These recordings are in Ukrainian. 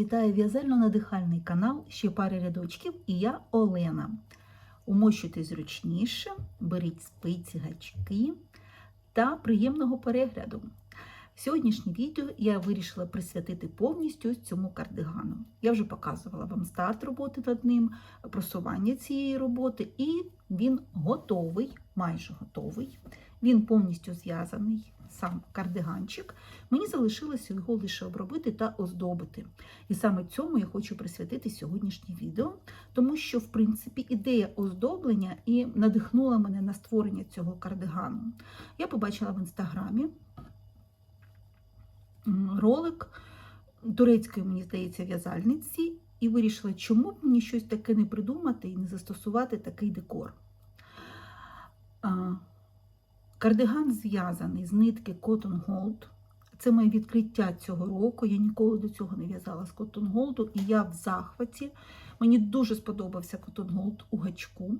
вітає в'язально-надихальний канал Ще пари рядочків і я Олена. Умощуйте зручніше, беріть спиці, гачки та приємного перегляду. Сьогоднішнє відео я вирішила присвятити повністю цьому кардигану. Я вже показувала вам старт роботи над ним, просування цієї роботи, і він готовий, майже готовий. Він повністю зв'язаний, сам кардиганчик. Мені залишилося його лише обробити та оздобити. І саме цьому я хочу присвятити сьогоднішнє відео, тому що, в принципі, ідея оздоблення і надихнула мене на створення цього кардигану. Я побачила в інстаграмі ролик турецької, мені здається, в'язальниці, і вирішила, чому б мені щось таке не придумати і не застосувати такий декор. Кардиган зв'язаний з нитки Cotton Gold. Це моє відкриття цього року. Я ніколи до цього не в'язала з Cotton Gold, і я в захваті. Мені дуже сподобався Cotton Gold у гачку.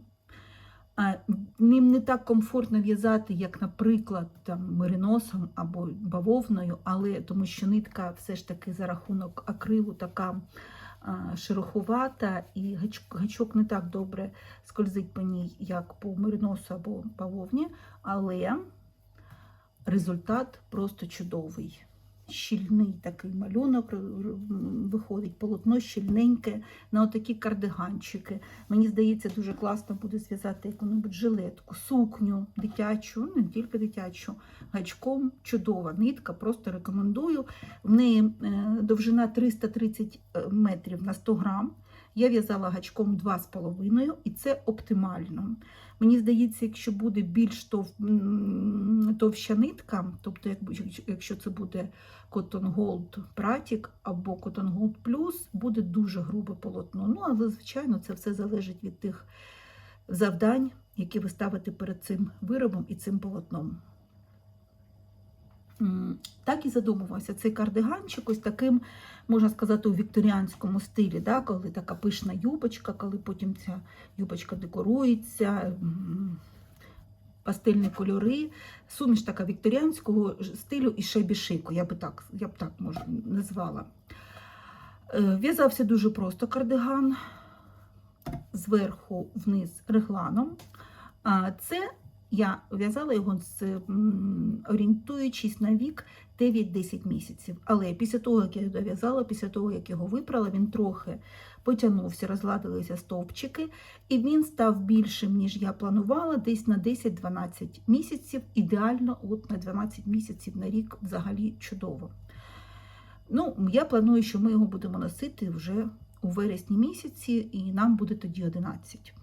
Ним не так комфортно в'язати, як, наприклад, там, мериносом або бавовною, але тому що нитка все ж таки за рахунок акрилу така а, шероховата, і гачок не так добре скользить по ній, як по мериносу або бавовні, але результат просто чудовий. Щільний такий малюнок виходить, полотно щільненьке на отакі кардиганчики. Мені здається, дуже класно буде зв'язати яку-небудь жилетку, сукню дитячу, ну, не тільки дитячу, гачком. Чудова нитка, просто рекомендую. В неї е, довжина 330 метрів на 100 грам. Я в'язала гачком 2,5 і це оптимально. Мені здається, якщо буде більш тов... товща нитка, тобто якщо це буде Cotton Gold Pratic або Cotton Gold Plus, буде дуже грубе полотно. Ну, але, звичайно, це все залежить від тих завдань, які ви ставите перед цим виробом і цим полотном. Так і задумувався цей кардиганчик ось таким, можна сказати, у вікторіанському стилі, да, коли така пишна юбочка, коли потім ця юбочка декорується, пастельні кольори, суміш така вікторіанського стилю і шебішику, я би так я б так може, назвала. В'язався дуже просто кардиган, зверху вниз регланом. Це я в'язала його з орієнтуючись на вік 9-10 місяців. Але після того, як я його дов'язала, після того, як його випрала, він трохи потягнувся, розладилися стовпчики, і він став більшим, ніж я планувала, десь на 10-12 місяців. Ідеально, от на 12 місяців на рік взагалі чудово. Ну, Я планую, що ми його будемо носити вже у вересні місяці, і нам буде тоді 11.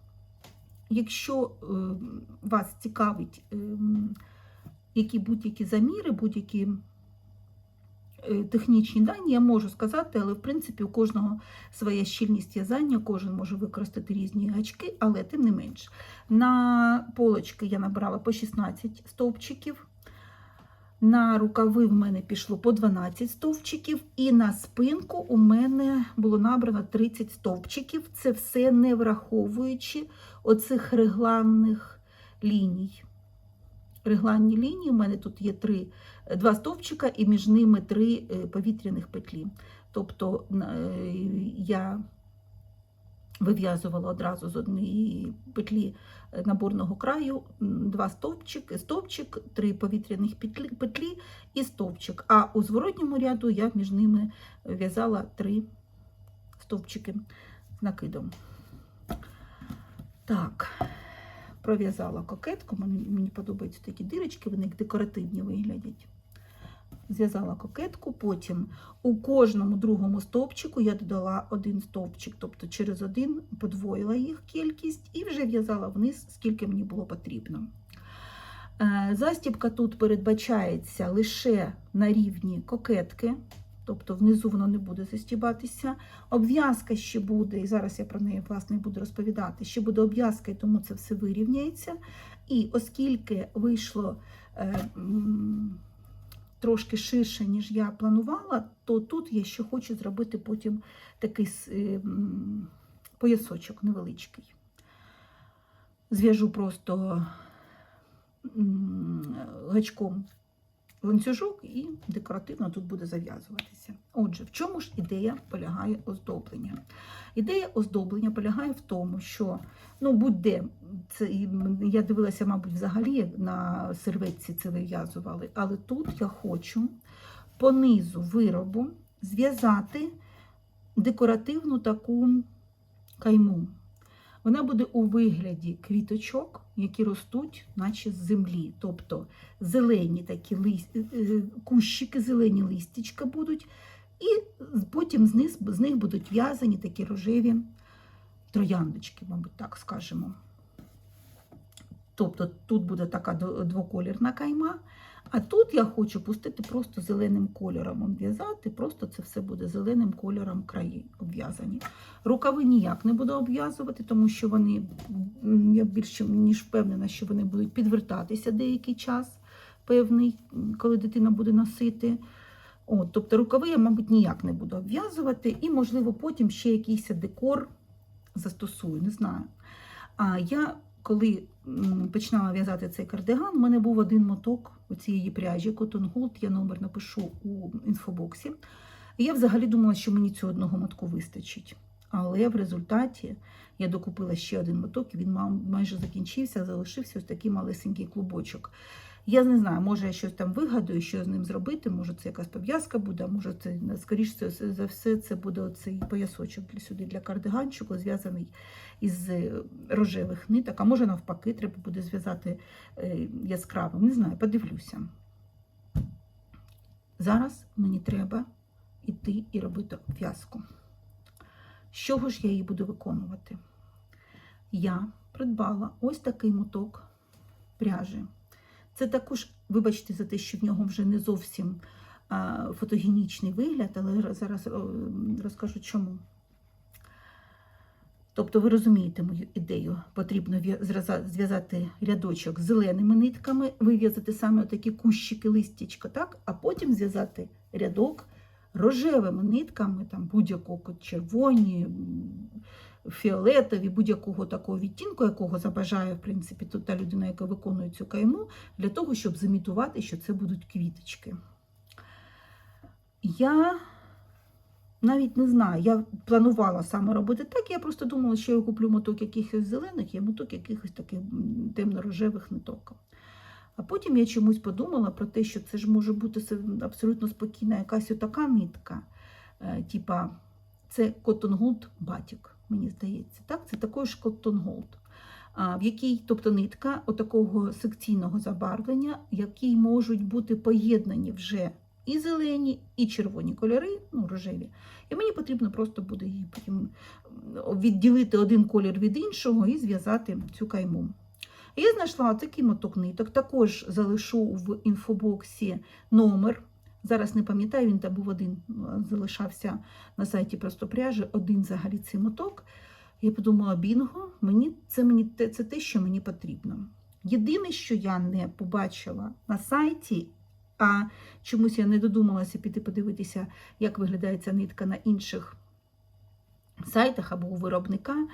Якщо е, вас цікавить е, які будь-які заміри, будь-які е, технічні дані, я можу сказати, але в принципі у кожного своя щільність в'язання, кожен може використати різні гачки, але тим не менш. На полочки я набрала по 16 стовпчиків. На рукави в мене пішло по 12 стовпчиків, і на спинку у мене було набрано 30 стовпчиків. Це все не враховуючи оцих регланних ліній. Регланні лінії у мене тут є три, два стовпчика, і між ними три повітряних петлі. Тобто я вив'язувала одразу з однієї петлі наборного краю два стовпчик, стовпчик, три повітряних петлі, і стовпчик. А у зворотньому ряду я між ними в'язала три стовпчики з накидом. Так, пров'язала кокетку, мені, подобаються такі дирочки, вони декоративні виглядять. Зв'язала кокетку, потім у кожному другому стовпчику я додала один стовпчик, тобто через один подвоїла їх кількість і вже в'язала вниз, скільки мені було потрібно. Застібка тут передбачається лише на рівні кокетки, тобто внизу воно не буде застібатися. Обв'язка ще буде, і зараз я про неї власне буду розповідати, ще буде обв'язка, і тому це все вирівняється. І оскільки вийшло трошки ширше, ніж я планувала, то тут я ще хочу зробити потім такий поясочок невеличкий. Зв'яжу просто гачком ланцюжок і декоративно тут буде зав'язуватися. Отже, в чому ж ідея полягає оздоблення? Ідея оздоблення полягає в тому, що ну будь-де я дивилася, мабуть, взагалі на серветці це вив'язували, але тут я хочу по низу виробу зв'язати декоративну таку кайму. Вона буде у вигляді квіточок, які ростуть, наче з землі. Тобто зелені такі лист... е, е, кущики, зелені листячка будуть, і потім з них, з них будуть в'язані такі рожеві трояндочки, мабуть, так скажемо. Тобто тут буде така двоколірна кайма, а тут я хочу пустити просто зеленим кольором обв'язати, просто це все буде зеленим кольором краї обв'язані. Рукави ніяк не буду обв'язувати, тому що вони, я більше ніж впевнена, що вони будуть підвертатися деякий час, певний, коли дитина буде носити. От, тобто рукави я, мабуть, ніяк не буду обв'язувати, і, можливо, потім ще якийсь декор застосую, не знаю. А я, коли починала в'язати цей кардиган, у мене був один моток у цієї пряжі Cotton Gold, я номер напишу у інфобоксі. І я взагалі думала, що мені цього одного мотку вистачить. Але в результаті я докупила ще один моток, і він майже закінчився, залишився ось такий малесенький клубочок. Я не знаю, може я щось там вигадую, що з ним зробити. Може, це якась пов'язка буде, може, це скоріше за все, це буде оцей поясочок для сюди для кардиганчику, зв'язаний із е, рожевих ниток. А може, навпаки, треба буде зв'язати е, яскравим. Не знаю, подивлюся. Зараз мені треба йти і робити обв'язку. З чого ж я її буду виконувати? Я придбала ось такий моток пряжі. Це також, вибачте, за те, що в нього вже не зовсім фотогенічний вигляд, але зараз розкажу чому. Тобто, ви розумієте мою ідею. Потрібно зв'язати рядочок з зеленими нитками, вив'язати саме такі кущики листячка, так? а потім зв'язати рядок рожевими нитками, там будь-якого червоні, фіолетові, будь-якого такого відтінку, якого забажає, в принципі, та людина, яка виконує цю кайму, для того, щоб замітувати, що це будуть квіточки. Я навіть не знаю, я планувала саме робити так, я просто думала, що я куплю моток якихось зелених і моток якихось таких темно-рожевих ниток. А потім я чомусь подумала про те, що це ж може бути абсолютно спокійна якась отака нитка, е, типа це Gold Batik, мені здається. Так? Це також Cotton Gold, в якій, тобто нитка отакого секційного забарвлення, в якій можуть бути поєднані вже і зелені, і червоні кольори, ну, рожеві. І мені потрібно просто буде її потім відділити один колір від іншого і зв'язати цю кайму. Я знайшла такий моток ниток, також залишу в інфобоксі номер. Зараз не пам'ятаю, він там був один, залишався на сайті просто пряжі, один взагалі цей моток. Я подумала, бінго, мені, це, мені, це те, що мені потрібно. Єдине, що я не побачила на сайті, а чомусь я не додумалася піти подивитися, як виглядає ця нитка на інших сайтах або у виробника.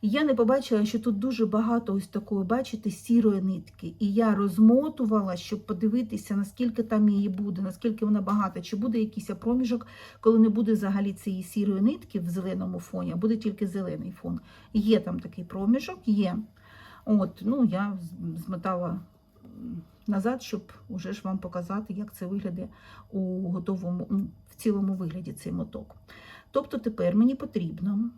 І я не побачила, що тут дуже багато ось такої, бачите, сірої нитки. І я розмотувала, щоб подивитися, наскільки там її буде, наскільки вона багата, чи буде якийсь проміжок, коли не буде взагалі цієї сірої нитки в зеленому фоні, а буде тільки зелений фон. Є там такий проміжок, є. От, ну, я змотала назад, щоб уже ж вам показати, як це виглядає у готовому, в цілому вигляді цей моток. Тобто тепер мені потрібно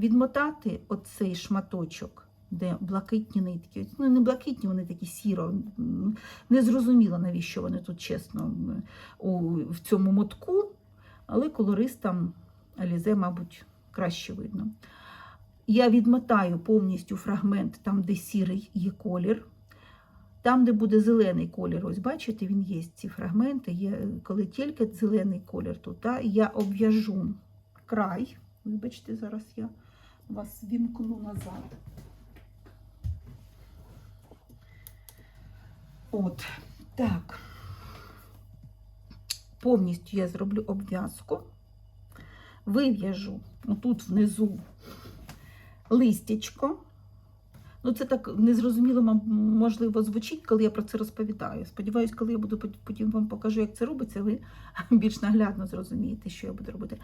відмотати оцей шматочок, де блакитні нитки. Ну, не блакитні, вони такі сіро. м, Не зрозуміло, навіщо вони тут чесно у, в цьому мотку, але колористам Алізе, мабуть, краще видно. Я відмотаю повністю фрагмент там, де сірий є колір. Там, де буде зелений колір, ось бачите, він є ці фрагменти, є, коли тільки зелений колір тут. Та, я обв'яжу край. Вибачте, зараз я вас вімкну назад. От, так. Повністю я зроблю обв'язку, вив'яжу отут внизу листячко, Ну, це так незрозуміло, можливо, звучить, коли я про це розповідаю. Сподіваюсь, коли я буду потім вам покажу, як це робиться, ви більш наглядно зрозумієте, що я буду робити.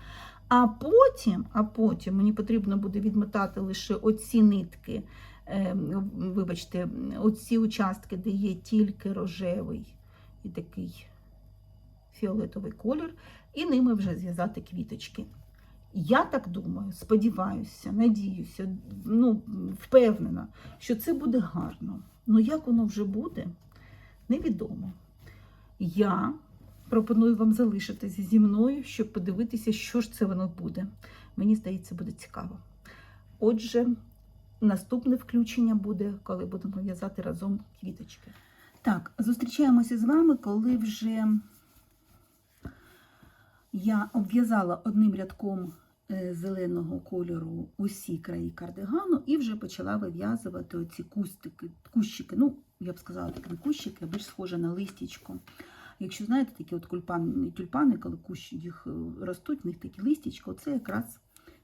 А потім, а потім мені потрібно буде відмотати лише оці нитки, е, вибачте, оці участки, де є тільки рожевий і такий фіолетовий колір, і ними вже зв'язати квіточки. Я так думаю, сподіваюся, надіюся, ну, впевнена, що це буде гарно. Ну, як воно вже буде, невідомо. Я пропоную вам залишитися зі мною, щоб подивитися, що ж це воно буде. Мені здається, буде цікаво. Отже, наступне включення буде, коли будемо в'язати разом квіточки. Так, зустрічаємося з вами, коли вже я обв'язала одним рядком зеленого кольору усі краї кардигану і вже почала вив'язувати оці кустики, кущики. Ну, я б сказала, так не кущики, а більш схоже на листячко. Якщо знаєте, такі от кульпани, тюльпани, коли кущі їх е, ростуть, в них такі листячко, це якраз,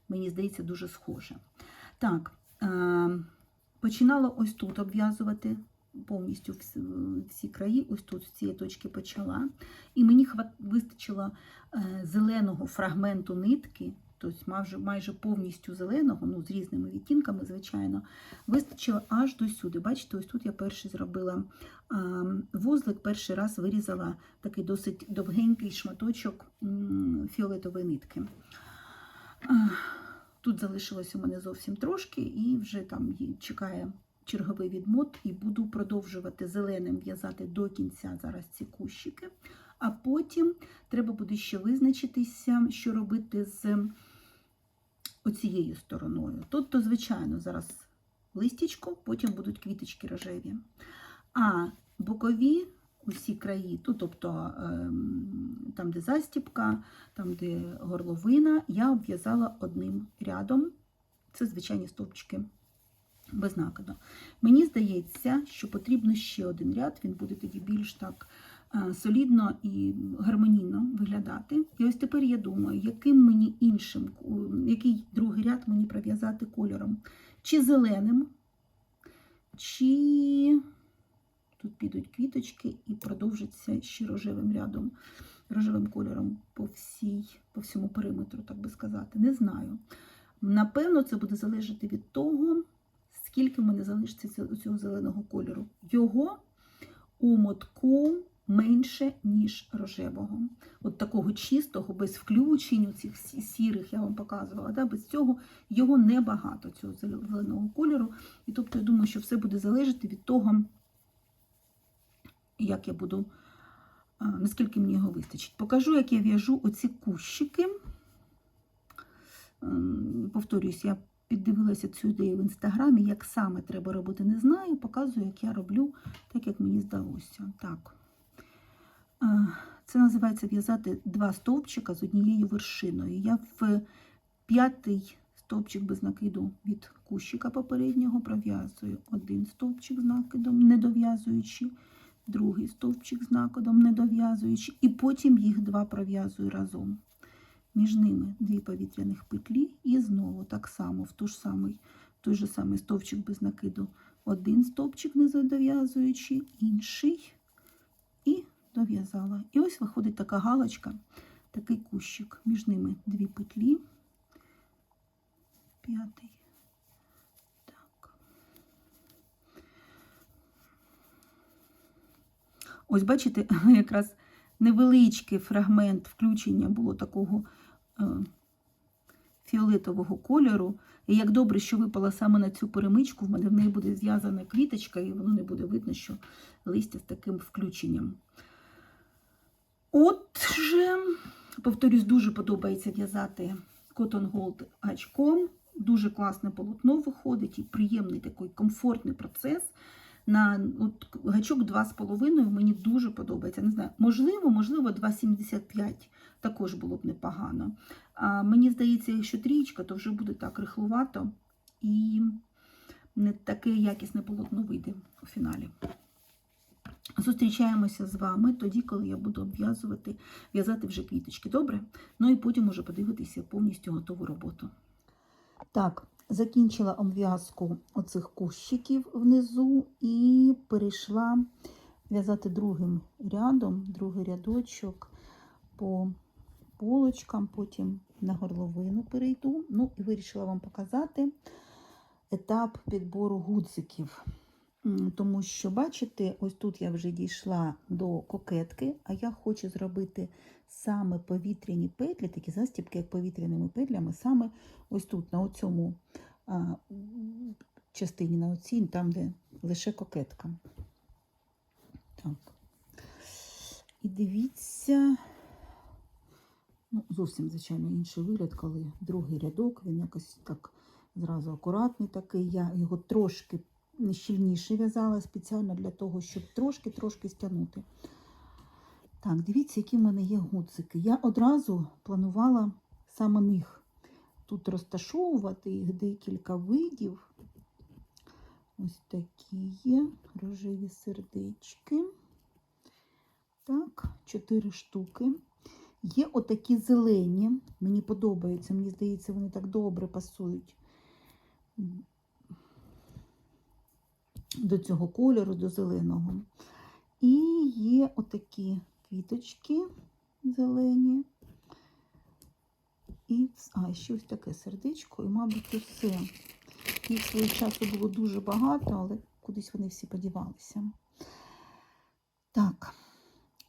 мені здається, дуже схоже. Так, е, починала ось тут обв'язувати повністю всі, краї, ось тут з цієї точки почала. І мені вистачило е, зеленого фрагменту нитки, тобто майже, повністю зеленого, ну з різними відтінками, звичайно, вистачило аж до сюди. Бачите, ось тут я перший зробила вузлик, перший раз вирізала такий досить довгенький шматочок фіолетової нитки. Тут залишилось у мене зовсім трошки, і вже там чекає черговий відмот, і буду продовжувати зеленим в'язати до кінця зараз ці кущики. А потім треба буде ще визначитися, що робити з оцією стороною. Тут, то, звичайно, зараз листячко, потім будуть квіточки рожеві. А бокові усі краї, тут, тобто ем, там, де застіпка, там, де горловина, я обв'язала одним рядом. Це звичайні стовпчики без накиду. Мені здається, що потрібно ще один ряд, він буде тоді більш так солідно і гармонійно виглядати. І ось тепер я думаю, яким мені іншим, який другий ряд мені пров'язати кольором? Чи зеленим, чи тут підуть квіточки і продовжиться ще рожевим рядом, рожевим кольором по, всій, по всьому периметру, так би сказати. Не знаю. Напевно, це буде залежати від того, скільки в мене залишиться цього зеленого кольору. Його у мотку менше, ніж рожевого. От такого чистого, без включень, цих сірих я вам показувала. Да? Без цього його небагато, цього зеленого кольору. І тобто я думаю, що все буде залежати від того, як я буду, наскільки мені його вистачить. Покажу, як я в'яжу оці кущики. Ем, Повторюсь, я піддивилася цю ідею в інстаграмі, як саме треба робити, не знаю. Показую, як я роблю, так як мені здалося. Так. Це називається в'язати два стовпчика з однією вершиною. Я в п'ятий стовпчик без накиду від кущика попереднього пров'язую один стовпчик з накидом, не дов'язуючи, другий стовпчик з накидом, не дов'язуючи, і потім їх два пров'язую разом. Між ними дві повітряних петлі, і знову так само в ту ж самий, той же самий стовпчик без накиду. Один стовпчик не задов'язуючи, інший дов'язала. І ось виходить така галочка, такий кущик. Між ними дві петлі. П'ятий. Ось бачите, якраз невеличкий фрагмент включення було такого е, фіолетового кольору. І як добре, що випала саме на цю перемичку, в мене в неї буде зв'язана квіточка, і воно не буде видно, що листя з таким включенням. Отже, повторюсь, дуже подобається в'язати Cotton Gold гачком. Дуже класне полотно виходить і приємний такий комфортний процес. На от, гачок 2,5 мені дуже подобається. Не знаю, можливо, можливо, 2,75 також було б непогано. А мені здається, якщо трієчка, то вже буде так рихлувато і не таке якісне полотно вийде у фіналі. Зустрічаємося з вами тоді, коли я буду обв'язувати, в'язати вже квіточки. Добре? Ну і потім уже подивитися повністю готову роботу. Так, закінчила обв'язку оцих кущиків внизу і перейшла в'язати другим рядом, другий рядочок по полочкам, потім на горловину перейду. Ну і вирішила вам показати етап підбору гудзиків. Тому що, бачите, ось тут я вже дійшла до кокетки, а я хочу зробити саме повітряні петлі, такі застібки, як повітряними петлями, саме ось тут, на цьому частині, на оцій, там, де лише кокетка. Так. І дивіться, ну, зовсім, звичайно, інший вигляд, коли другий рядок, він якось так зразу акуратний такий. Я його трошки щільніше в'язала спеціально для того, щоб трошки-трошки стягнути. Так, дивіться, які в мене є гудзики. Я одразу планувала саме них тут розташовувати їх декілька видів. Ось такі є рожеві сердечки. Так, чотири штуки. Є отакі зелені. Мені подобаються, мені здається, вони так добре пасують до цього кольору, до зеленого. І є отакі квіточки зелені. І а, ще ось таке сердечко, і, мабуть, усе. Їх свого часу було дуже багато, але кудись вони всі подівалися. Так,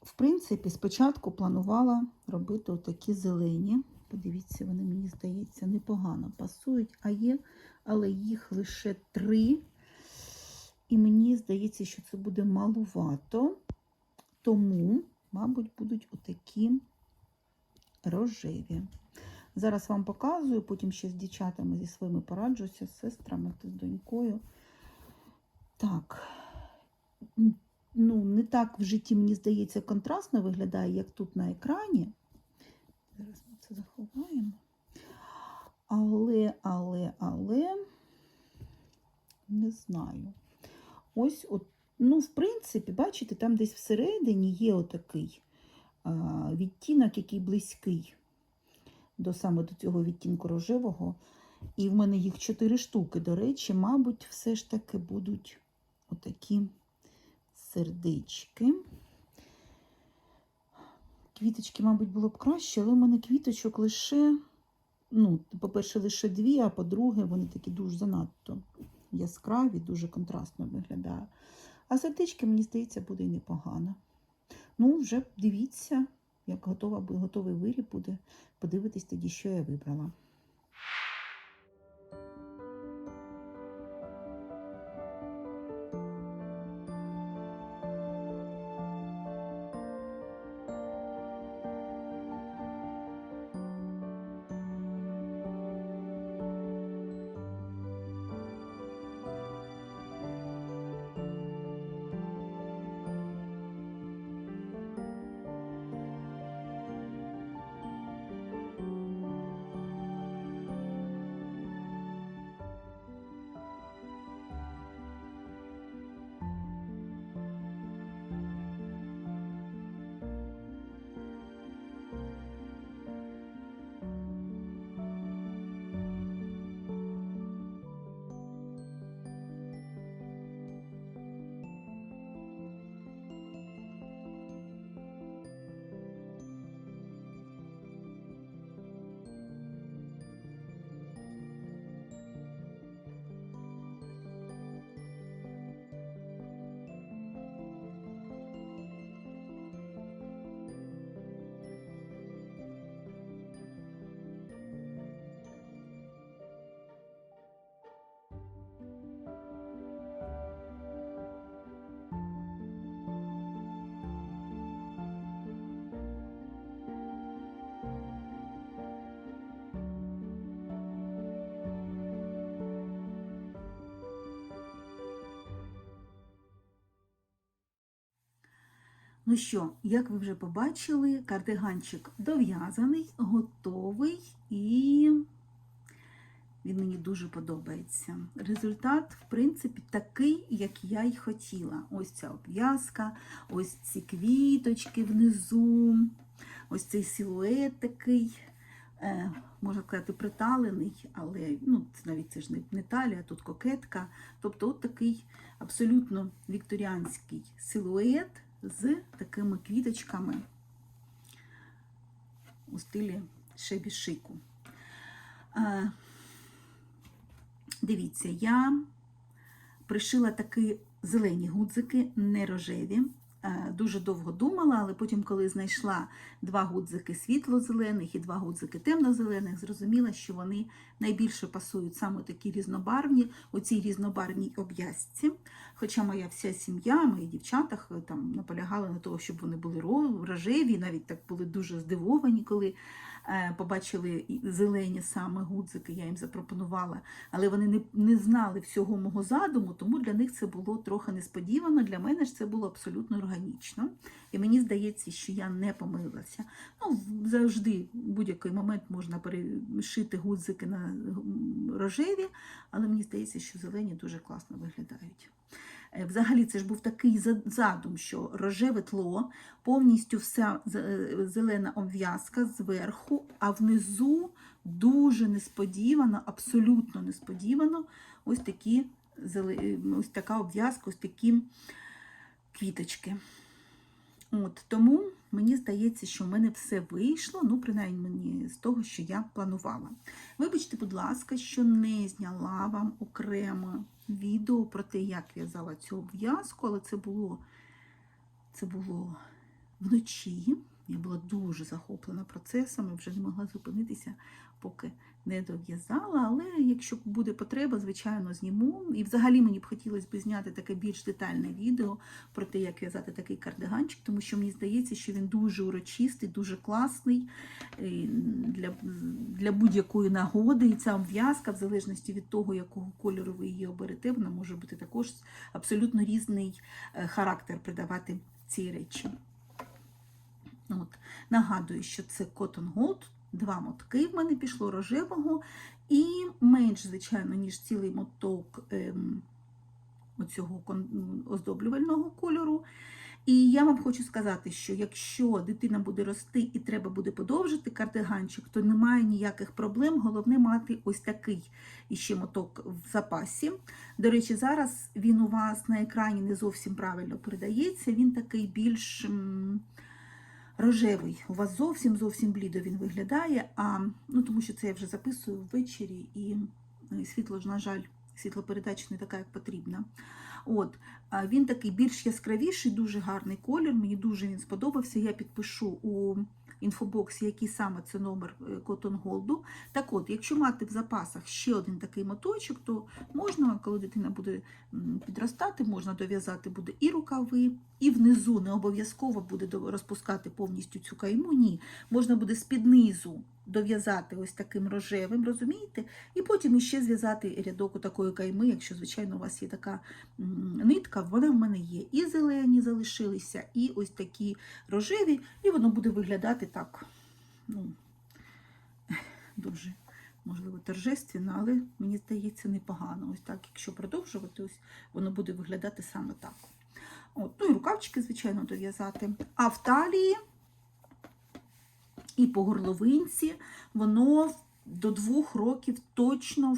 в принципі, спочатку планувала робити отакі зелені. Подивіться, вони, мені здається, непогано пасують, а є, але їх лише три. І мені здається, що це буде малувато, тому, мабуть, будуть отакі рожеві. Зараз вам показую, потім ще з дівчатами зі своїми пораджуся, з сестрами та з донькою. Так, ну, не так в житті, мені здається, контрастно виглядає, як тут на екрані. Зараз ми це заховаємо. Але, але, але, не знаю. Ось, от, ну, в принципі, бачите, там десь всередині є отакий а, відтінок, який близький до саме до цього відтінку рожевого. І в мене їх чотири штуки. До речі, мабуть, все ж таки будуть отакі сердечки. Квіточки, мабуть, було б краще, але в мене квіточок лише, ну, по-перше, лише дві, а по-друге, вони такі дуже занадто яскраві, дуже контрастно виглядає. А сердечки, мені здається, буде і непогано. Ну, вже дивіться, як готова, готовий виріб буде. Подивитись тоді, що я вибрала. Ну що, як ви вже побачили, кардиганчик дов'язаний, готовий і він мені дуже подобається. Результат, в принципі, такий, як я й хотіла. Ось ця обв'язка, ось ці квіточки внизу, ось цей силует такий е, можна сказати, приталений, але ну, це навіть це ж не, не талія, тут кокетка. Тобто от такий абсолютно вікторіанський силует з такими квіточками у стилі шебішику. Дивіться, я пришила такі зелені гудзики, не рожеві. Е, Дуже довго думала, але потім, коли знайшла два гудзики світло-зелених і два гудзики темно-зелених, зрозуміла, що вони найбільше пасують саме такі різнобарвні, у цій різнобарвній об'язці. Хоча моя вся сім'я, мої дівчата там наполягали на того, щоб вони були рожеві, навіть так були дуже здивовані, коли побачили зелені саме гудзики, я їм запропонувала, але вони не, не знали всього мого задуму, тому для них це було трохи несподівано. Для мене ж це було абсолютно органічно. І мені здається, що я не помилилася. Ну, завжди в будь-який момент можна перешити гудзики на рожеві, але мені здається, що зелені дуже класно виглядають. Е, Взагалі, це ж був такий задум, що рожеве тло, повністю вся е, зелена обв'язка зверху, а внизу дуже несподівано, абсолютно несподівано, ось такі е, ось така обв'язка, ось такі квіточки. От, тому мені здається, що в мене все вийшло, ну, принаймні з того, що я планувала. Вибачте, будь ласка, що не зняла вам окремо відео про те, як в'язала цю обв'язку, але це було, це було вночі. Я була дуже захоплена процесом і вже не могла зупинитися, поки не дов'язала. Але якщо буде потреба, звичайно, зніму. І взагалі мені б хотілося б зняти таке більш детальне відео про те, як в'язати такий кардиганчик, тому що мені здається, що він дуже урочистий, дуже класний для, для будь-якої нагоди. І ця обв'язка, в залежності від того, якого кольору ви її оберете, вона може бути також абсолютно різний е, характер придавати цій речі. От. Нагадую, що це Cotton Gold, два мотки в мене пішло рожевого і менш, звичайно, ніж цілий моток ем, оцього оздоблювального кольору. І я вам хочу сказати, що якщо дитина буде рости і треба буде подовжити кардиганчик, то немає ніяких проблем. Головне мати ось такий іще моток в запасі. До речі, зараз він у вас на екрані не зовсім правильно передається. Він такий більш рожевий. У вас зовсім зовсім блідо він виглядає. А ну тому що це я вже записую ввечері, і е, світло ж, на жаль, світлопередача не така, як потрібна. От, він такий більш яскравіший, дуже гарний колір. Мені дуже він сподобався. Я підпишу у інфобоксі, який саме це номер е, Cotton Gold. Так от, якщо мати в запасах ще один такий моточок, то можна, коли дитина буде підростати, можна дов'язати буде і рукави, і внизу не обов'язково буде розпускати повністю цю кайму. Ні, можна буде з-під низу дов'язати ось таким рожевим, розумієте? І потім іще зв'язати рядок такої кайми, якщо, звичайно, у вас є така нитка, вона в мене є. І зелені залишилися, і ось такі рожеві, і воно буде виглядати так, ну, дуже, можливо, торжественно, але мені здається, непогано. Ось так, якщо продовжувати, ось воно буде виглядати саме так. От, ну і рукавчики, звичайно, дов'язати. А в талії і по горловинці воно до двох років точно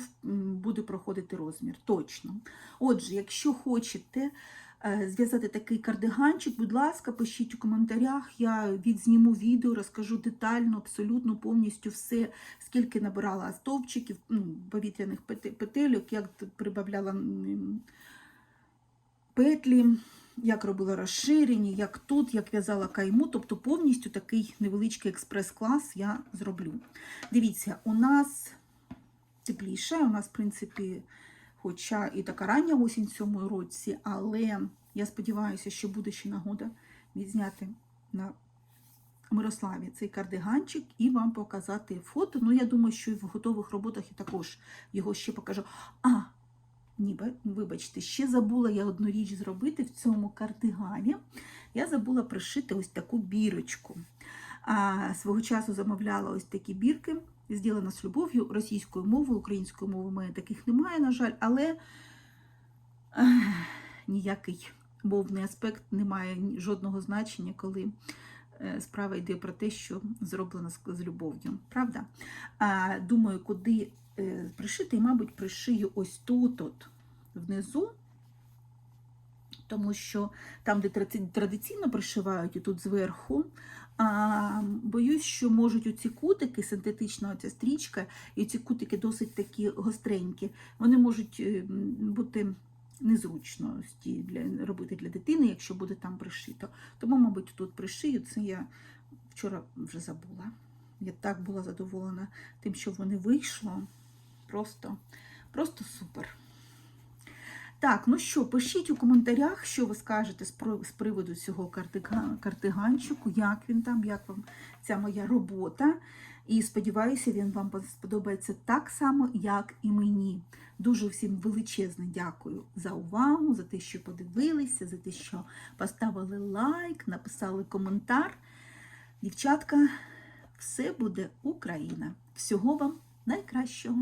буде проходити розмір. Точно. Отже, якщо хочете е, зв'язати такий кардиганчик, будь ласка, пишіть у коментарях. Я відзніму відео, розкажу детально, абсолютно повністю все, скільки набирала стовпчиків, ну, повітряних пете- петельок, як прибавляла петлі, як робила розширені, як тут, як в'язала кайму, тобто повністю такий невеличкий експрес-клас я зроблю. Дивіться, у нас тепліше, у нас, в принципі, хоча і така рання осінь в цьому році, але я сподіваюся, що буде ще нагода відзняти на Мирославі цей кардиганчик і вам показати фото. Ну, я думаю, що і в готових роботах я також його ще покажу. А, ні, вибачте, ще забула я одну річ зробити в цьому кардигані. Я забула пришити ось таку бірочку. А, свого часу замовляла ось такі бірки, зроблена з любов'ю російською мовою, українською мовою мене таких немає, на жаль, але ех, ніякий мовний аспект не має жодного значення, коли е, справа йде про те, що зроблено з, любов'ю. Правда? Думаю, куди пришити, мабуть, пришию ось тут, от, внизу. Тому що там, де традиційно пришивають, і тут зверху, а, боюсь, що можуть оці кутики, синтетична оця стрічка, і ці кутики досить такі гостренькі, вони можуть е, бути незручності для, робити для дитини, якщо буде там пришито. Тому, мабуть, тут пришию. Це я вчора вже забула. Я так була задоволена тим, що вони вийшло. Просто, просто супер. Так, ну що, пишіть у коментарях, що ви скажете з приводу цього картиганчику, як він там, як вам ця моя робота. І сподіваюся, він вам сподобається так само, як і мені. Дуже всім величезне дякую за увагу, за те, що подивилися, за те, що поставили лайк, написали коментар. Дівчатка, все буде Україна. Всього вам найкращого!